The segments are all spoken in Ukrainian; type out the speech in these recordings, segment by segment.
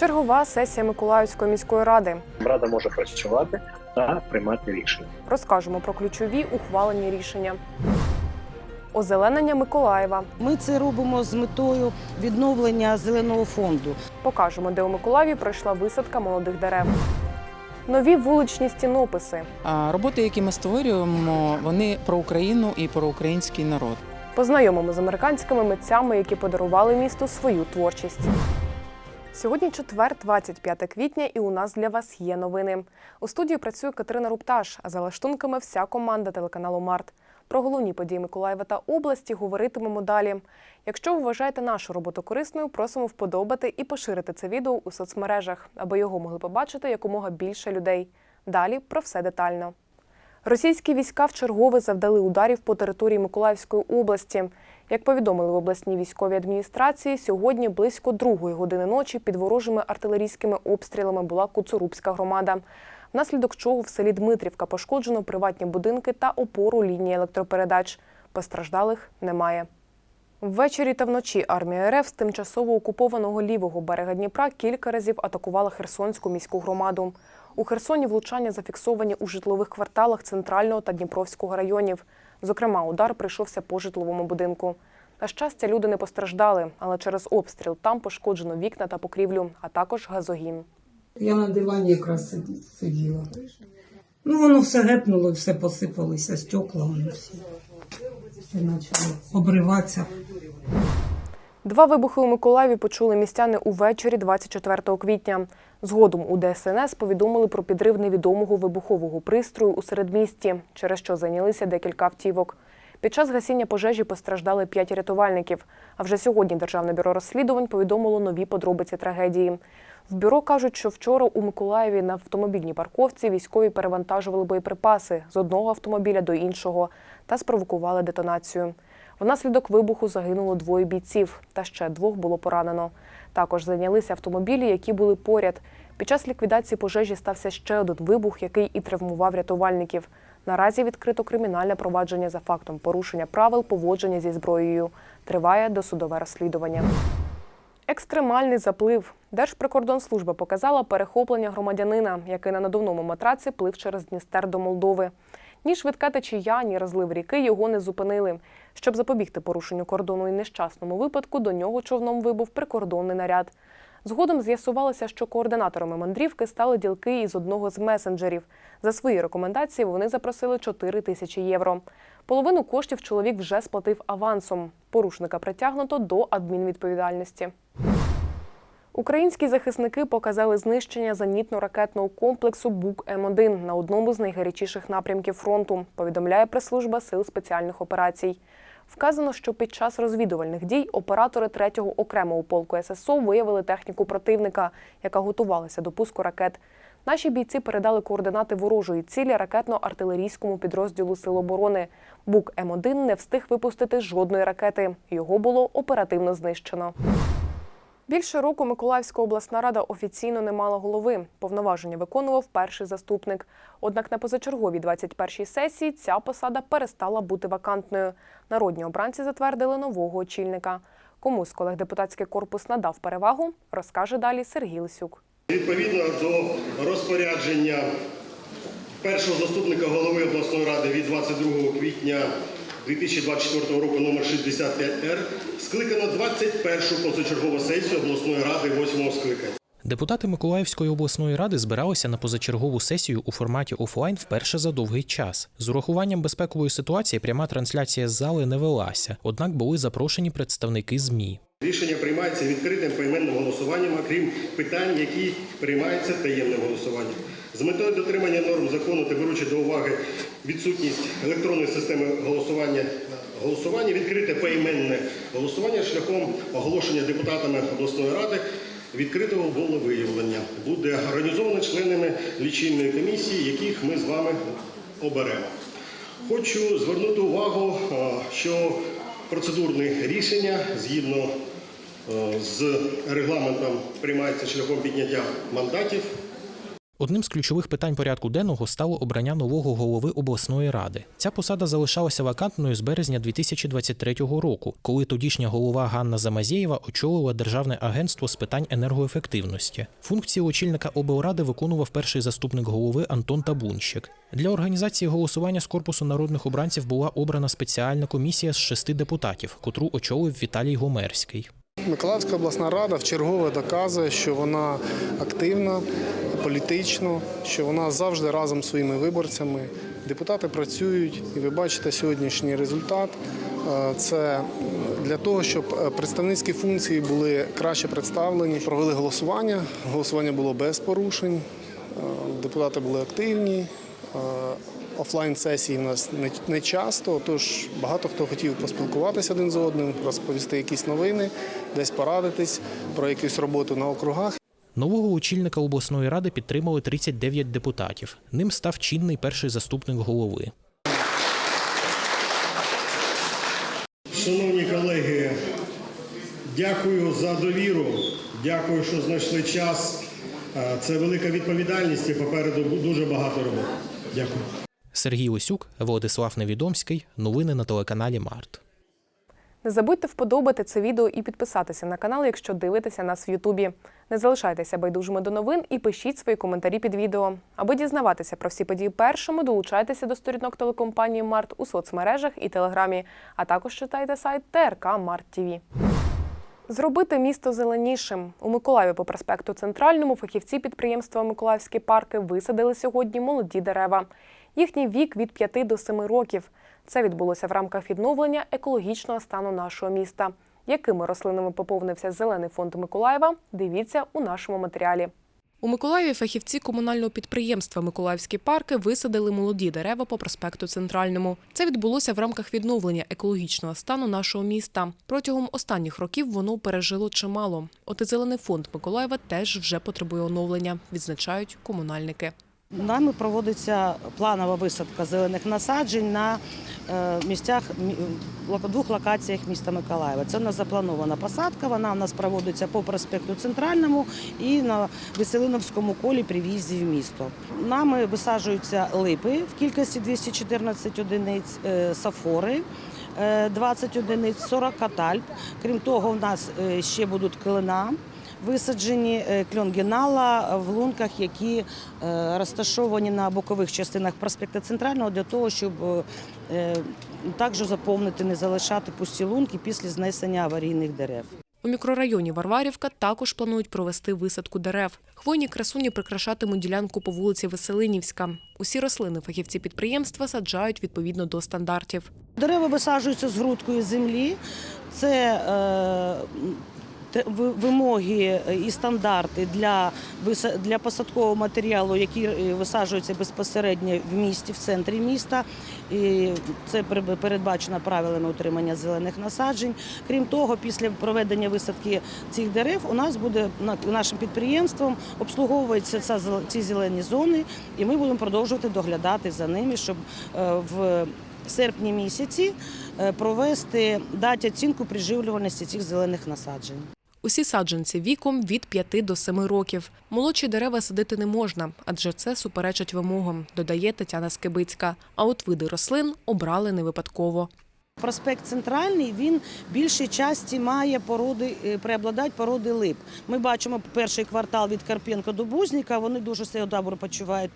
Чергова сесія Миколаївської міської ради. Рада може працювати та приймати рішення. Розкажемо про ключові ухвалені рішення. Озеленення Миколаєва. Ми це робимо з метою відновлення зеленого фонду. Покажемо, де у Миколаєві пройшла висадка молодих дерев. Нові вуличні стінописи. А роботи, які ми створюємо, вони про Україну і про український народ. Познайомимо з американськими митцями, які подарували місту свою творчість. Сьогодні четвер, 25 квітня, і у нас для вас є новини. У студії працює Катерина Рупташ, а за лаштунками вся команда телеканалу Март. Про головні події Миколаєва та області говоритимемо далі. Якщо ви вважаєте нашу роботу корисною, просимо вподобати і поширити це відео у соцмережах, аби його могли побачити якомога більше людей. Далі про все детально. Російські війська вчергове завдали ударів по території Миколаївської області. Як повідомили в обласній військовій адміністрації, сьогодні близько другої години ночі під ворожими артилерійськими обстрілами була Куцурубська громада. Внаслідок чого в селі Дмитрівка пошкоджено приватні будинки та опору лінії електропередач. Постраждалих немає. Ввечері та вночі армія РФ з тимчасово окупованого лівого берега Дніпра кілька разів атакувала Херсонську міську громаду. У Херсоні влучання зафіксовані у житлових кварталах центрального та Дніпровського районів. Зокрема, удар прийшовся по житловому будинку. На щастя, люди не постраждали, але через обстріл там пошкоджено вікна та покрівлю, а також газогін. Я на дивані якраз сиділа. Ну, воно все гепнуло, все посипалося, стекла воно всі. Все почало обриватися. Два вибухи у Миколаєві почули містяни увечері 24 квітня. Згодом у ДСНС повідомили про підрив невідомого вибухового пристрою у середмісті, через що зайнялися декілька автівок. Під час гасіння пожежі постраждали п'ять рятувальників. А вже сьогодні Державне бюро розслідувань повідомило нові подробиці трагедії. В бюро кажуть, що вчора у Миколаєві на автомобільній парковці військові перевантажували боєприпаси з одного автомобіля до іншого та спровокували детонацію. Внаслідок вибуху загинуло двоє бійців, та ще двох було поранено. Також зайнялися автомобілі, які були поряд. Під час ліквідації пожежі стався ще один вибух, який і травмував рятувальників. Наразі відкрито кримінальне провадження за фактом порушення правил поводження зі зброєю. Триває досудове розслідування. Екстремальний заплив. Держприкордонслужба показала перехоплення громадянина, який на надувному матраці плив через Дністер до Молдови. Ні швидка течія, ні розлив ріки його не зупинили. Щоб запобігти порушенню кордону і нещасному випадку, до нього човном вибув прикордонний наряд. Згодом з'ясувалося, що координаторами мандрівки стали ділки із одного з месенджерів. За свої рекомендації вони запросили 4 тисячі євро. Половину коштів чоловік вже сплатив авансом. Порушника притягнуто до адмінвідповідальності. Українські захисники показали знищення зенітно-ракетного комплексу Бук М1 на одному з найгарячіших напрямків фронту. Повідомляє прес-служба сил спеціальних операцій. Вказано, що під час розвідувальних дій оператори 3-го окремого полку ССО виявили техніку противника, яка готувалася до пуску ракет. Наші бійці передали координати ворожої цілі ракетно-артилерійському підрозділу Сил оборони. Бук М1 не встиг випустити жодної ракети. Його було оперативно знищено. Більше року Миколаївська обласна рада офіційно не мала голови. Повноваження виконував перший заступник. Однак на позачерговій 21-й сесії ця посада перестала бути вакантною. Народні обранці затвердили нового очільника. Кому з колег депутатський корпус надав перевагу, розкаже далі Сергій Лисюк. Відповідно до розпорядження першого заступника голови обласної ради від 22 квітня 2024 року номер 65Р скликано 21-шу позачергову сесію обласної ради 8 скликання. Депутати Миколаївської обласної ради збиралися на позачергову сесію у форматі офлайн вперше за довгий час. З урахуванням безпекової ситуації пряма трансляція з зали не велася, однак були запрошені представники ЗМІ. Рішення приймається відкритим поіменним голосуванням, окрім питань, які приймаються таємним голосуванням. З метою дотримання норм закону та беручи до уваги відсутність електронної системи голосування, голосування відкрите поіменне голосування шляхом оголошення депутатами обласної ради відкритого волевиявлення буде організовано членами лічильної комісії, яких ми з вами оберемо. Хочу звернути увагу, що процедурне рішення згідно з регламентом приймається шляхом підняття мандатів. Одним з ключових питань порядку денного стало обрання нового голови обласної ради. Ця посада залишалася вакантною з березня 2023 року, коли тодішня голова Ганна Замазєєва очолила Державне агентство з питань енергоефективності. Функції очільника облради виконував перший заступник голови Антон Табунщик. Для організації голосування з корпусу народних обранців була обрана спеціальна комісія з шести депутатів, котру очолив Віталій Гомерський. Миколаївська обласна рада вчергове доказує, що вона активна, політично, що вона завжди разом зі своїми виборцями. Депутати працюють, і ви бачите сьогоднішній результат. Е, Це для того, щоб е, представницькі функції були краще представлені. Провели голосування. Голосування було без порушень. Е, Депутати були активні. Офлайн сесії в нас не, не часто, тож багато хто хотів поспілкуватися один з одним, розповісти якісь новини, десь порадитись про якусь роботу на округах. Нового очільника обласної ради підтримали 39 депутатів. Ним став чинний перший заступник голови. Шановні колеги, дякую за довіру. Дякую, що знайшли час. Е, Це велика відповідальність і попереду дуже багато роботи. Дякую. Сергій Лисюк, Владислав Невідомський. Новини на телеканалі Март. Не забудьте вподобати це відео і підписатися на канал, якщо дивитеся нас в Ютубі. Не залишайтеся байдужими до новин і пишіть свої коментарі під відео. Аби дізнаватися про всі події першими, долучайтеся до сторінок телекомпанії Март у соцмережах і телеграмі, а також читайте сайт ТРК Март ТІВІ. Зробити місто зеленішим у Миколаєві по проспекту Центральному фахівці підприємства Миколаївські парки висадили сьогодні молоді дерева. Їхній вік від 5 до 7 років. Це відбулося в рамках відновлення екологічного стану нашого міста. Якими рослинами поповнився зелений фонд Миколаєва? Дивіться у нашому матеріалі. У Миколаєві фахівці комунального підприємства Миколаївські парки висадили молоді дерева по проспекту Центральному. Це відбулося в рамках відновлення екологічного стану нашого міста. Протягом останніх років воно пережило чимало. От і зелений фонд Миколаєва теж вже потребує оновлення, відзначають комунальники. Нами проводиться планова висадка зелених насаджень на е, місцях мі- двох локаціях міста Миколаєва. Це у нас запланована посадка. Вона у нас проводиться по проспекту Центральному і на Веселиновському колі при в'їзді в місто. Нами висаджуються липи в кількості 214 одиниць, е, сафори. е, 20 одиниць, 40 катальп. Крім того, в нас е, ще будуть килина висаджені е, кльон генала в лунках, які е, розташовані на бокових частинах проспекту Центрального для того, щоб е, також заповнити, не залишати пусті лунки після знесення аварійних дерев. У мікрорайоні Варварівка також планують провести висадку дерев. Хвойні красуні прикрашатимуть ділянку по вулиці Веселинівська. Усі рослини фахівці підприємства саджають відповідно до стандартів. Дерева висаджуються з грудкою землі. Це е, вимоги і стандарти для, для посадкового матеріалу, які е, висаджуються безпосередньо в місті, в центрі міста. І це пере- передбачено правилами утримання зелених насаджень. Крім того, після проведення висадки цих дерев у нас буде на- нашим підприємством обслуговуються ці зелені зони, і ми будемо продовжувати доглядати за ними, щоб е, в серпні місяці е, провести дати оцінку приживлюваності цих зелених насаджень. Усі саджанці віком від 5 до 7 років. Молодші дерева садити не можна, адже це суперечить вимогам, додає Тетяна Скибицька. А от види рослин обрали не випадково. Проспект Центральний він більшій часті має породи, е, породи лип. Ми бачимо перший квартал від Карпенка до Бузніка, вони дуже себе добре почувають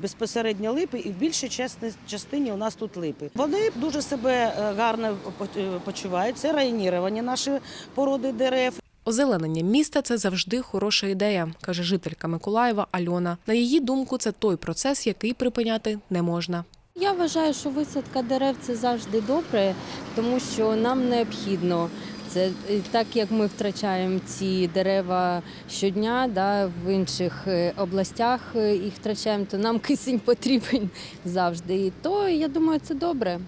безпосередньо липи, і в більшій частині, частині у нас тут липи. Вони дуже себе е, гарно е, почувають. Це районіровані наші породи дерев. Озеленення міста це завжди хороша ідея, каже жителька Миколаєва Альона. На її думку, це той процес, який припиняти не можна. Я вважаю, що висадка дерев це завжди добре, тому що нам необхідно. Це так як ми втрачаємо ці дерева щодня, да, в інших е, областях е, їх втрачаємо, то нам кисень потрібен завжди. І то я думаю, це добре.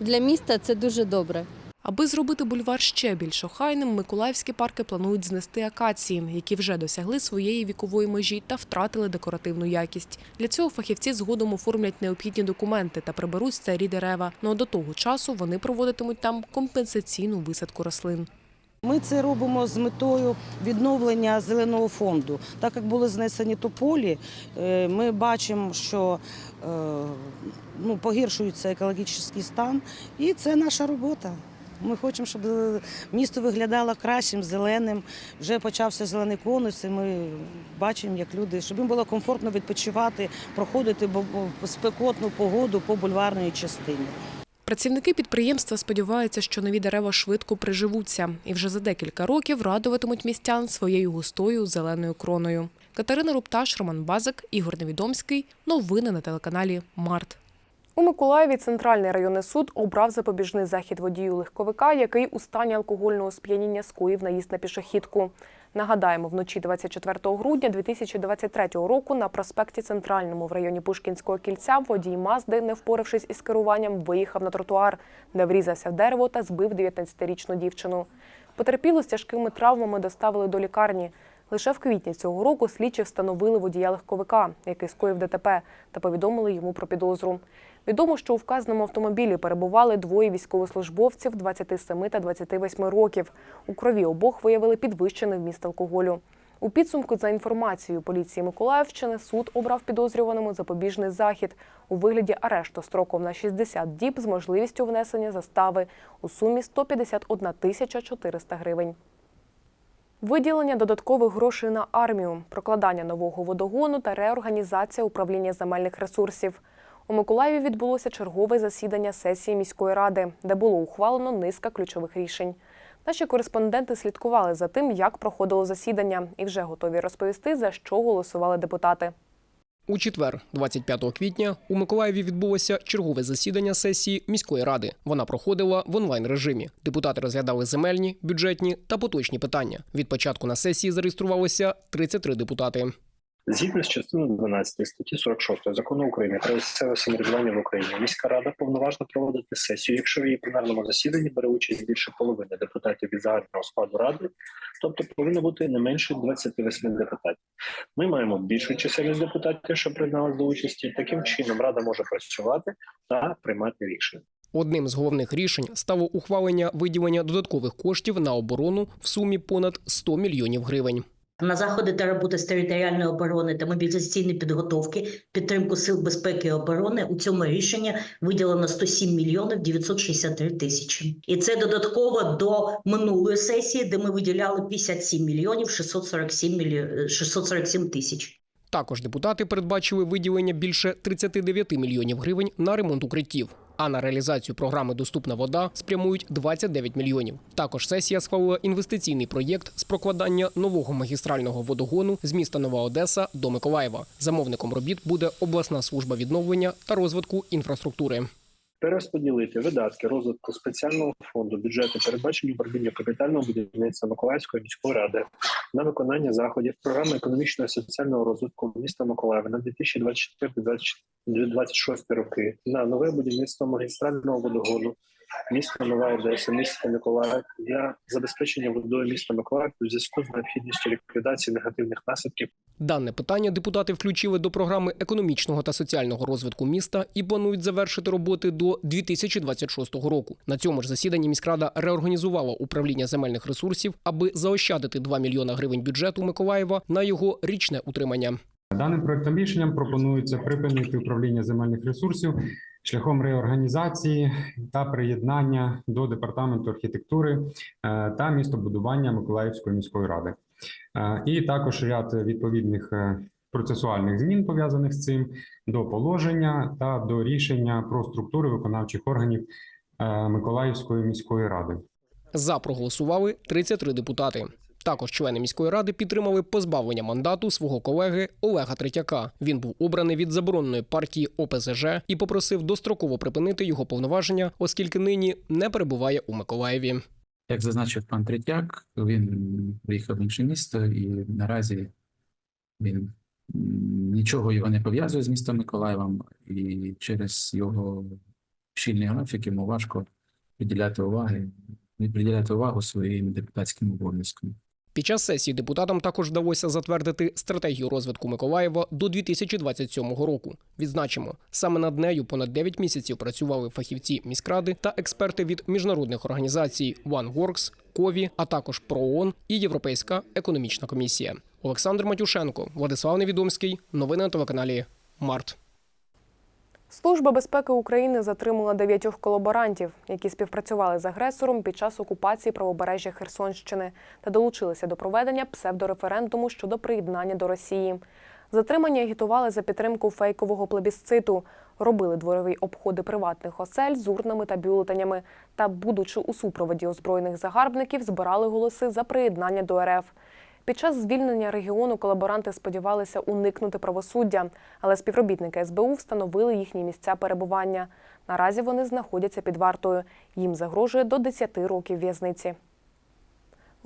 Для міста це дуже добре. Аби зробити бульвар ще більш охайним, миколаївські парки планують знести акації, які вже досягли своєї вікової межі та втратили декоративну якість. Для цього фахівці згодом оформлять необхідні документи та приберуть старі дерева. Ну а до того часу вони проводитимуть там компенсаційну висадку рослин. Ми це робимо з метою відновлення зеленого фонду. Так як були знесені тополі, е, ми бачимо, що е, ну, погіршується екологічний стан, і це наша робота. Ми хочемо, щоб е, місто виглядало кращим, зеленим. Вже почався зелений конус, і ми бачимо, як люди, щоб їм було комфортно відпочивати, проходити спекотну погоду по бульварній частині. Працівники підприємства сподіваються, що нові дерева швидко приживуться і вже за декілька років радуватимуть містян своєю густою зеленою кроною. Катерина Рупташ, Роман Базик, Ігор Невідомський. Новини на телеканалі Март. У Миколаєві центральний районний суд обрав запобіжний захід водію легковика, який у стані алкогольного сп'яніння скоїв наїзд на пішохідку. Нагадаємо, вночі 24 грудня 2023 року на проспекті Центральному в районі Пушкінського кільця водій Мазди, не впоравшись із керуванням, виїхав на тротуар, де врізався в дерево та збив 19-річну дівчину. Потерпілу з тяжкими травмами доставили до лікарні. Лише в квітні цього року слідчі встановили водія легковика, який скоїв ДТП, та повідомили йому про підозру. Відомо, що у вказаному автомобілі перебували двоє військовослужбовців 27 та 28 років. У крові обох виявили підвищений вміст алкоголю. У підсумку, за інформацією поліції Миколаївщини, суд обрав підозрюваному запобіжний захід у вигляді арешту строком на 60 діб з можливістю внесення застави у сумі 151 тисяча 400 гривень. Виділення додаткових грошей на армію, прокладання нового водогону та реорганізація управління земельних ресурсів. У Миколаєві відбулося чергове засідання сесії міської ради, де було ухвалено низка ключових рішень. Наші кореспонденти слідкували за тим, як проходило засідання, і вже готові розповісти, за що голосували депутати. У четвер, 25 квітня, у Миколаєві відбулося чергове засідання сесії міської ради. Вона проходила в онлайн режимі. Депутати розглядали земельні, бюджетні та поточні питання. Від початку на сесії зареєструвалося 33 депутати. Згідно з частиною 12 статті 46 закону України про місцеве самоврядування в Україні, міська рада повноважна проводити сесію, якщо в її пленарному засіданні бере участь більше половини депутатів від загального складу ради, тобто повинно бути не менше 28 депутатів. Ми маємо більшу чисельність депутатів, що приєдналися до участі. Таким чином рада може працювати та приймати рішення. Одним з головних рішень стало ухвалення виділення додаткових коштів на оборону в сумі понад 100 мільйонів гривень. На заходи та роботи з територіальної оборони та мобілізаційної підготовки, підтримку сил безпеки і оборони у цьому рішенні виділено 107 мільйонів 963 тисячі. І це додатково до минулої сесії, де ми виділяли 57 мільйонів 647 мільйонів 647 тисяч. Також депутати передбачили виділення більше 39 мільйонів гривень на ремонт укриттів. А на реалізацію програми Доступна вода спрямують 29 мільйонів. Також сесія схвалила інвестиційний проєкт з прокладання нового магістрального водогону з міста Нова Одеса до Миколаєва. Замовником робіт буде обласна служба відновлення та розвитку інфраструктури. Перерозподілити видатки розвитку спеціального фонду бюджету, передбачені управління капітального будівництва Миколаївської міської ради на виконання заходів програми економічного і соціального розвитку міста Миколаєва на 2024-2026 роки на нове будівництво магістрального водогону міста Нова Одеса, міста Миколаїв для забезпечення водою міста Миколаїв у зв'язку з необхідністю ліквідації негативних наслідків Дане питання депутати включили до програми економічного та соціального розвитку міста і планують завершити роботи до 2026 року. На цьому ж засіданні міськрада реорганізувала управління земельних ресурсів, аби заощадити 2 мільйона гривень бюджету Миколаєва на його річне утримання. Даним проектом рішенням пропонується припинити управління земельних ресурсів шляхом реорганізації та приєднання до департаменту архітектури е, та містобудування Миколаївської міської ради. Е, І також ряд відповідних е, процесуальних змін пов'язаних з цим до положення та до рішення про структури виконавчих органів Миколаївської міської ради. За проголосували 33 депутати. Також члени міської ради підтримали позбавлення мандату свого колеги Олега Третяка. Він був обраний від забороненої партії ОПЗЖ і попросив достроково припинити його повноваження, оскільки нині не перебуває у Миколаєві. Як зазначив пан Третяк, він виїхав в інше місто і наразі він нічого його не пов'язує з містом Миколаєвом, і через його щільний графік йому важко приділяти уваги, не приділяти увагу своїм депутатським обов'язкам. Під час сесії депутатам також вдалося затвердити стратегію розвитку Миколаєва до 2027 року. Відзначимо, саме над нею понад 9 місяців працювали фахівці міськради та експерти від міжнародних організацій OneWorks, КОВІ, а також ПРООН і Європейська економічна комісія. Олександр Матюшенко, Владислав Невідомський. Новини на телеканалі Март. Служба безпеки України затримала дев'ятьох колаборантів, які співпрацювали з агресором під час окупації правобережжя Херсонщини та долучилися до проведення псевдореферендуму щодо приєднання до Росії. Затримані агітували за підтримку фейкового плебісциту, робили дворові обходи приватних осель з урнами та бюлетенями та, будучи у супроводі озброєних загарбників, збирали голоси за приєднання до РФ. Під час звільнення регіону колаборанти сподівалися уникнути правосуддя, але співробітники СБУ встановили їхні місця перебування. Наразі вони знаходяться під вартою. Їм загрожує до 10 років в'язниці.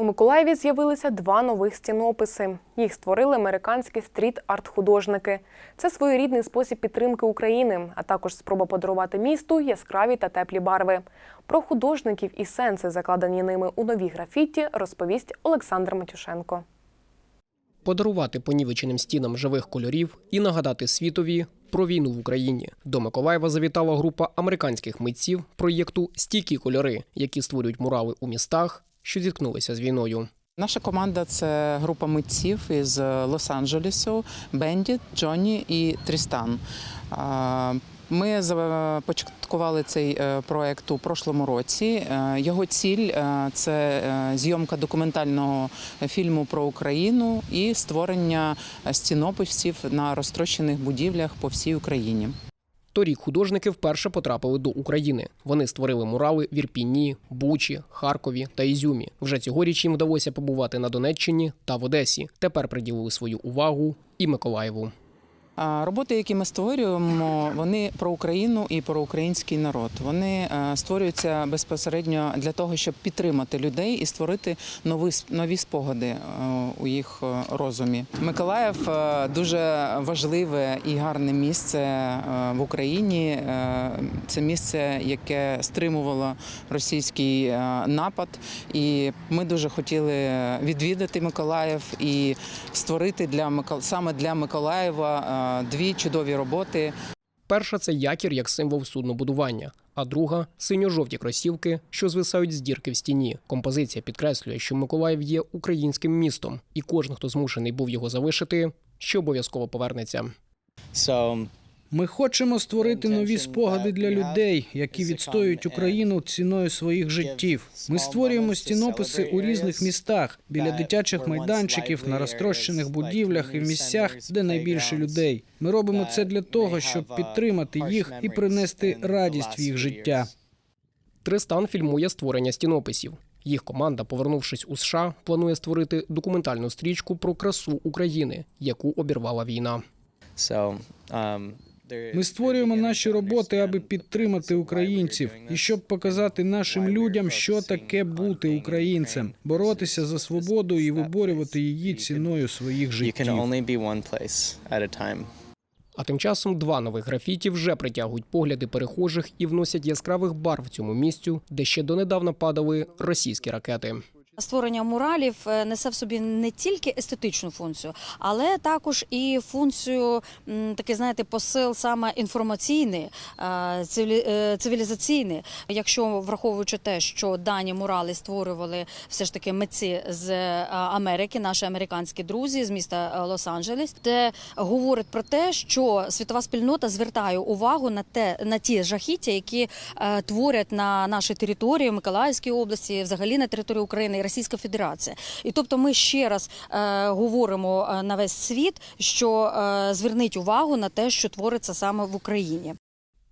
У Миколаєві з'явилися два нових стінописи. Їх створили американські стріт-арт-художники. Це своєрідний спосіб підтримки України, а також спроба подарувати місту яскраві та теплі барви. Про художників і сенси, закладені ними у новій графіті, розповість Олександр Матюшенко. подарувати понівеченим стінам живих кольорів і нагадати світові про війну в Україні. До Миколаєва завітала група американських митців проєкту Стійкі кольори, які створюють мурали у містах, що зіткнулися з війною. Наша команда це група митців із Лос-Анджелесу, Бендіт, Джонні і Трістан. Ми започаткували цей е, проект у прошлому році. Е, Його ціль е, це зйомка документального фільму про Україну і створення стінописів на розтрощених будівлях по всій Україні. Торік художники вперше потрапили до України. Вони створили мурали в Ірпіні, Бучі, Харкові та Ізюмі. Вже цьогоріч їм вдалося побувати на Донеччині та в Одесі. Тепер приділили свою увагу і Миколаєву. Роботи, які ми створюємо, вони про Україну і про український народ. Вони е, створюються безпосередньо для того, щоб підтримати людей і створити нові нові спогади е, у їх е, розумі. Миколаїв дуже важливе і гарне місце в Україні. Це місце, яке стримувало російський напад, і ми дуже хотіли відвідати Миколаїв і створити для саме для Миколаєва дві чудові роботи. Перша це якір як символ суднобудування, а друга синьо-жовті кросівки, що звисають з дірки в стіні. Композиція підкреслює, що Миколаїв є українським містом, і кожен, хто змушений був його залишити, що обов'язково повернеться. Ми хочемо створити нові спогади для людей, які відстоюють Україну ціною своїх життів. Ми створюємо стінописи у різних містах біля дитячих майданчиків, на розтрощених будівлях і в місцях, де найбільше людей. Ми робимо це для того, щоб підтримати їх і принести радість в їх життя. Тристан фільмує створення стінописів. Їх команда, повернувшись у США, планує створити документальну стрічку про красу України, яку обірвала війна. Ми створюємо наші роботи, аби підтримати українців і щоб показати нашим людям, що таке бути українцем, боротися за свободу і виборювати її ціною своїх життів. А тим часом два нових графіті вже притягують погляди перехожих і вносять яскравих барв цьому місцю, де ще донедавна падали російські ракети. Створення муралів е, несе в собі не тільки естетичну функцію, але також і функцію такий, знаєте, посил саме інформаційний, е, е, цивілізаційний. Якщо враховуючи те, що дані мурали створювали все ж таки митці з Америки, наші американські друзі з міста Лос-Анджелес, де говорить про те, що світова спільнота звертає увагу на те на ті жахіття, які творять на нашій території, Миколаївській області, взагалі на території України Російська Федерація. І тобто, ми ще раз е, говоримо е, на весь світ, що е, зверніть увагу на те, що твориться саме в Україні.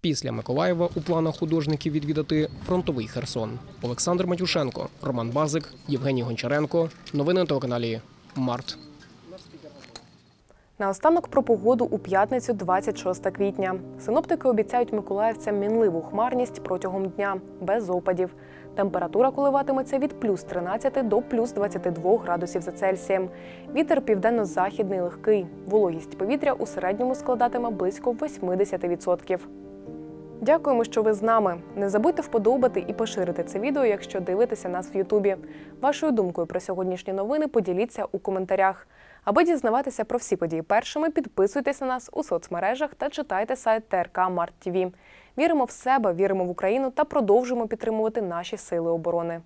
Після Миколаєва у планах художників відвідати фронтовий Херсон. Олександр Матюшенко, Роман Базик, Євгеній Гончаренко. Новини на телеканалі Март. Наостанок про погоду у п'ятницю, 26 квітня. Синоптики обіцяють миколаївцям мінливу хмарність протягом дня, без опадів. Температура коливатиметься від плюс 13 до плюс 22 градусів за Цельсієм. Вітер південно-західний легкий. Вологість повітря у середньому складатиме близько 80%. Дякуємо, що ви з нами. Не забудьте вподобати і поширити це відео, якщо дивитеся нас в Ютубі. Вашою думкою про сьогоднішні новини поділіться у коментарях. Аби дізнаватися про всі події першими, підписуйтесь на нас у соцмережах та читайте сайт ТРК Март ТВ. Віримо в себе, віримо в Україну та продовжуємо підтримувати наші сили оборони.